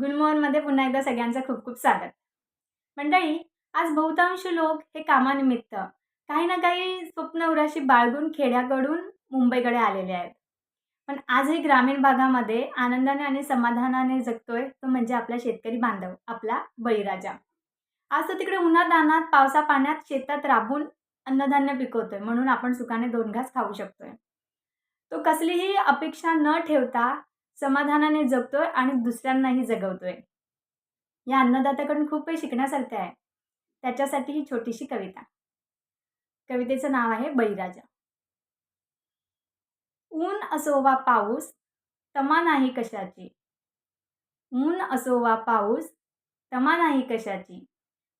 गुलमोहनमध्ये पुन्हा एकदा सगळ्यांचं खूप खूप स्वागत. मंडळी आज बहुतांश लोक हे कामानिमित्त काही ना काही स्वप्न उराशी बाळगून खेड्याकडून मुंबईकडे आलेले आहेत. पण आजही ग्रामीण भागामध्ये आनंदाने आणि समाधानाने जगतोय तो म्हणजे आपला शेतकरी बांधव आपला बळीराजा. आज तो तिकडे उन्हादानात पावसा पाण्यात शेतात राबून अन्नधान्य पिकवतोय म्हणून आपण सुखाने दोन घास खाऊ शकतोय. तो कसलीही अपेक्षा न ठेवता समाधानाने जगतोय आणि दुसऱ्यांनाही जगवतोय. या अन्नदात्याकडून खूप काही शिकण्यासारखं आहे. त्याच्यासाठी ही छोटीशी कविता. कवितेचं नाव आहे बळीराजा. ऊन असो वा पाऊस तमा नाही कशाची. ऊन असो वा पाऊस तमा नाही कशाची.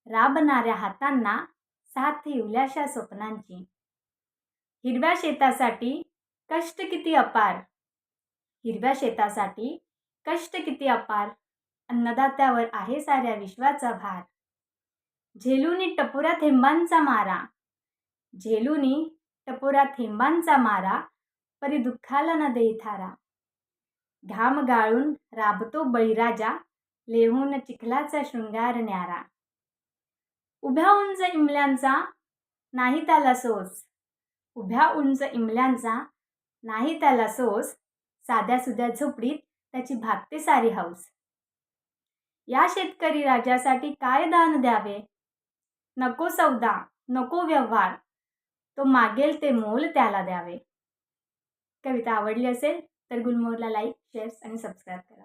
राबणाऱ्या हातांना साथ येवल्याशा स्वप्नांची. हिरव्या शेतासाठी कष्ट किती अपार. हिरव्या शेतासाठी कष्ट किती अपार. अन्नदात्यावर आहे साऱ्या विश्वाचा भार. झेलुनी टपोऱ्या थेंबांचा मारा. झेलुनी टपोऱ्या थेंबांचा मारा परी दुःखाला न देई थारा. घाम गाळून राबतो बळीराजा लेहून चिखलाचा शृंगार न्यारा. उभ्या उंच इमल्यांचा नाही त्याला सोस. उभ्या उंच इमल्यांचा नाही त्याला सोस. साध्या सुध्या झोपडीत त्याची भागते सारी हौस या शेतकरी राजासाठी काय दान द्यावे? नको सौदा नको व्यवहार. तो मागेल ते मोल त्याला द्यावे. कविता आवडली असेल तर गुलमोहरला लाईक शेअर्स आणि सबस्क्राईब करा.